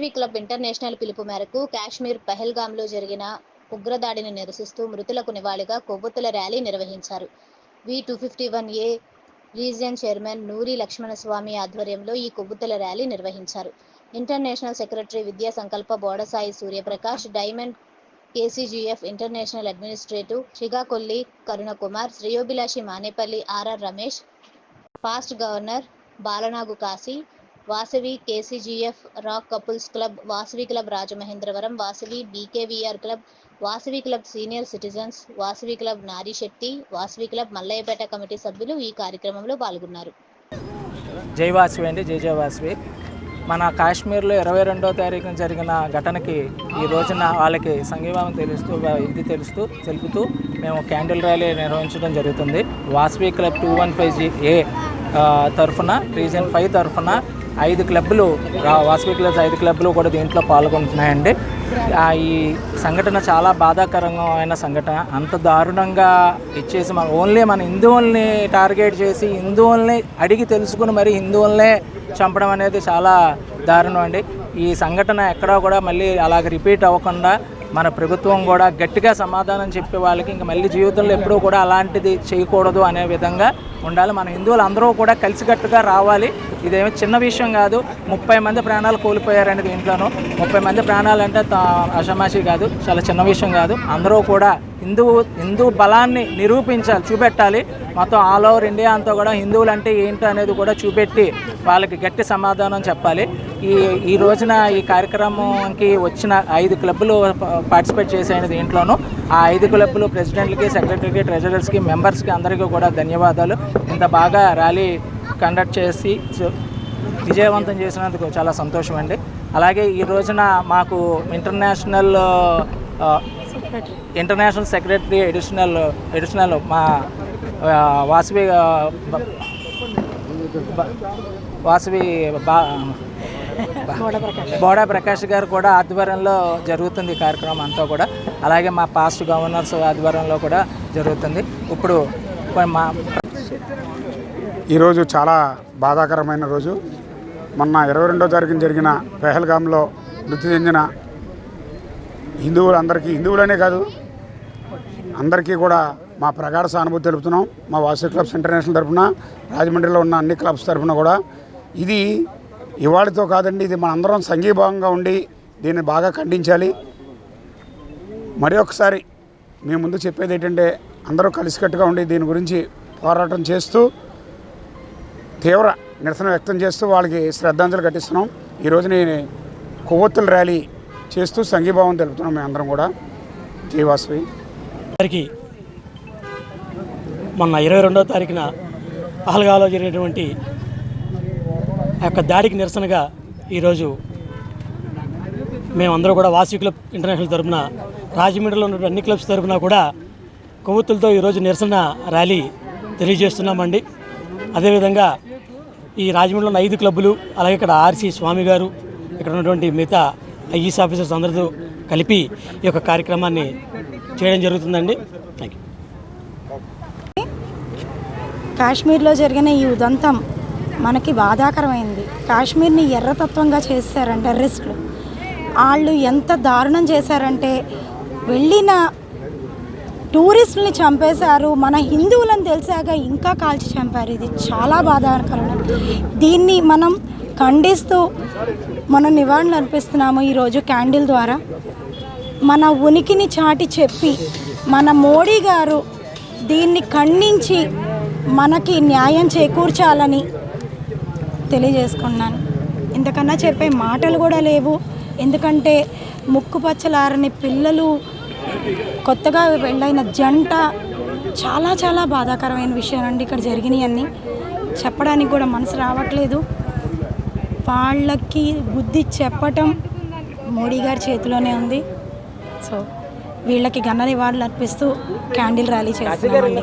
Vasavi club international పిలుపు మేరకు కాశ్మీర్ పహల్గామ్లో జరిగిన ఉగ్రదాడిని నిరసిస్తూ మృతులకు నివాళిగా కొవ్వొత్తుల ర్యాలీ నిర్వహించారు. V two fifty one A region chairman Nuri Lakshmanaswamy ఆధ్వర్యంలో ఈ కొవ్వొత్తుల ర్యాలీ నిర్వహించారు. ఇంటర్నేషనల్ సెక్రటరీ విద్యా సంకల్ప Bodasai Suryaprakash diamond KCGF international administrative Srikakolli Karunakumar శ్రేయోభిలాషి Manepalli RR Ramesh past governor Balanagu Kasi Vasavi KCGF rock couples club Vasavi club Rajamahendravaram Vasavi BKVR club Vasavi club senior citizens Vasavi club Nari Setti Vasavi club Mallayyapeta committee సభ్యులు ఈ కార్యక్రమంలో పాల్గొన్నారు. జై వాసవి అండి జై జై వాసవి. మన కాశ్మీర్లో ఇరవై రెండో తారీఖున జరిగిన ఘటనకి ఈ రోజున వాళ్ళకి సంఘీభావం తెలుస్తూ ఇది తెలుస్తూ తెలుపుతూ మేము క్యాండిల్ ర్యాలీ నిర్వహించడం జరుగుతుంది. Vasavi club two one five G A తరఫున రీజన్ ఫైవ్ తరఫున ఐదు క్లబ్లు వాసవి క్లబ్స్ ఐదు క్లబ్లు కూడా దీంట్లో పాల్గొంటున్నాయండి. ఈ సంఘటన చాలా బాధాకరంగా అయిన సంఘటన. అంత దారుణంగా ఇచ్చేసి మన ఓన్లీ మన హిందువుల్ని టార్గెట్ చేసి హిందువుల్ని అడిగి తెలుసుకుని మరి హిందువుల్నే చంపడం అనేది చాలా దారుణం అండి. ఈ సంఘటన ఎక్కడా కూడా మళ్ళీ అలాగ రిపీట్ అవ్వకుండా మన ప్రభుత్వం కూడా గట్టిగా సమాధానం చెప్పే వాళ్ళకి ఇంకా మళ్ళీ జీవితంలో ఎప్పుడూ కూడా అలాంటిది చేయకూడదు అనే విధంగా ఉండాలి. మన హిందువులు అందరూ కూడా కలిసికట్టుగా రావాలి. ఇదేమి చిన్న విషయం కాదు. ముప్పై మంది ప్రాణాలు కోల్పోయారండి దీంట్లోనూ ముప్పై మంది ప్రాణాలు అంటే అషమాషి కాదు. చాలా చిన్న విషయం కాదు. అందరూ కూడా హిందూ హిందూ బలాన్ని నిరూపించాలి చూపెట్టాలి. మొత్తం ఆల్ ఓవర్ ఇండియా అంతా కూడా హిందువులు అంటే ఏంటో అనేది కూడా చూపెట్టి వాళ్ళకి గట్టి సమాధానం చెప్పాలి. ఈ ఈ రోజున ఈ కార్యక్రమంకి వచ్చిన ఐదు క్లబ్బులు పార్టిసిపేట్ చేసిన దీంట్లోనూ ఆ ఐదు క్లబ్బులు ప్రెసిడెంట్లకి సెక్రటరీకి ట్రెజరర్స్కి మెంబర్స్కి అందరికీ కూడా ధన్యవాదాలు. ఇంత బాగా ర్యాలీ కండక్ట్ చేసి విజయవంతం చేసినందుకు చాలా సంతోషం అండి అలాగే ఈ రోజున మాకు international international secretary additional additional మా వాసవి వాసవి బా బోడా ప్రకాష్ గారు కూడా ఆధ్వర్యంలో జరుగుతుంది కార్యక్రమం అంతా కూడా. అలాగే మా పాస్ట్ గవర్నర్స్ ఆధ్వర్యంలో కూడా జరుగుతుంది. ఇప్పుడు మా ఈరోజు చాలా బాధాకరమైన రోజు. మొన్న ఇరవై రెండో తారీఖున జరిగిన పెహల్గాంలో మృతి చెందిన హిందువులందరికీ హిందువులనే కాదు అందరికీ కూడా మా ప్రగాఢ సానుభూతి తెలుపుతున్నాం. మా వాసు క్లబ్స్ ఇంటర్నేషనల్ తరఫున రాజమండ్రిలో ఉన్న అన్ని క్లబ్స్ తరఫున కూడా. ఇది ఇవాళతో కాదండి ఇది మనందరం సంఘీభావంగా ఉండి దీన్ని బాగా ఖండించాలి. మరి ఒకసారి మీ ముందు చెప్పేది ఏంటంటే అందరూ కలిసికట్టుగా ఉండి దీని గురించి పోరాటం చేస్తూ తీవ్ర నిరసన వ్యక్తం చేస్తూ వాళ్ళకి శ్రద్ధాంజలి ఘటిస్తున్నాం. ఈరోజు నేను కొవ్వొత్తుల ర్యాలీ చేస్తూ సంఘీభావం తెలుపుతున్నాం మేమందరం కూడా. జీవాస్వి అందరికీ మొన్న ఇరవై రెండవ తారీఖున పహల్గాలో జరిగినటువంటి ఆ యొక్క దాడికి నిరసనగా ఈరోజు మేమందరూ కూడా వాసవి క్లబ్ ఇంటర్నేషనల్ తరపున రాజమండ్రిలో ఉన్న అన్ని క్లబ్స్ తరఫున కూడా కొవ్వొత్తులతో ఈరోజు నిరసన ర్యాలీ తెలియజేస్తున్నామండి. అదేవిధంగా ఈ రాజమండ్రిలో ఉన్న ఐదు క్లబ్బులు అలాగే ఇక్కడ ఆర్సి స్వామి గారు ఇక్కడ ఉన్నటువంటి మిగతా ఐఈఎస్ ఆఫీసర్స్ అందరితో కలిపి ఈ యొక్క కార్యక్రమాన్ని చేయడం జరుగుతుందండి. థ్యాంక్ యూ కాశ్మీర్లో జరిగిన ఈ ఉదంతం మనకి బాధాకరమైంది. కాశ్మీర్ని ఎర్రతత్వంగా చేశారంట టెర్రరిస్టులు వాళ్ళు ఎంత దారుణం చేశారంటే వెళ్ళిన టూరిస్టుల్ని చంపేశారు మన హిందువులను తెలిసాక ఇంకా కాల్చి చంపారు. ఇది చాలా బాధాకరం దీన్ని మనం ఖండిస్తూ మనం నివాళులు అర్పిస్తున్నాము ఈరోజు క్యాండిల్ ద్వారా. మన ఉనికిని చాటి చెప్పి మన మోడీ గారు దీన్ని ఖండించి మనకి న్యాయం చేకూర్చాలని తెలియజేసుకున్నాను. ఇంతకన్నా చెప్పే మాటలు కూడా లేవు. ఎందుకంటే ముక్కు పచ్చలారని పిల్లలు కొత్తగా వెళ్ళైన జంట చాలా చాలా బాధాకరమైన విషయం అండి ఇక్కడ జరిగినాయన్నీ. చెప్పడానికి కూడా మనసు రావట్లేదు. వాళ్ళకి బుద్ధి చెప్పటం మోడీ గారి చేతిలోనే ఉంది. సో వీళ్ళకి గన్న నివాళులు అర్పిస్తూ క్యాండిల్ ర్యాలీ చేస్తున్నామండి.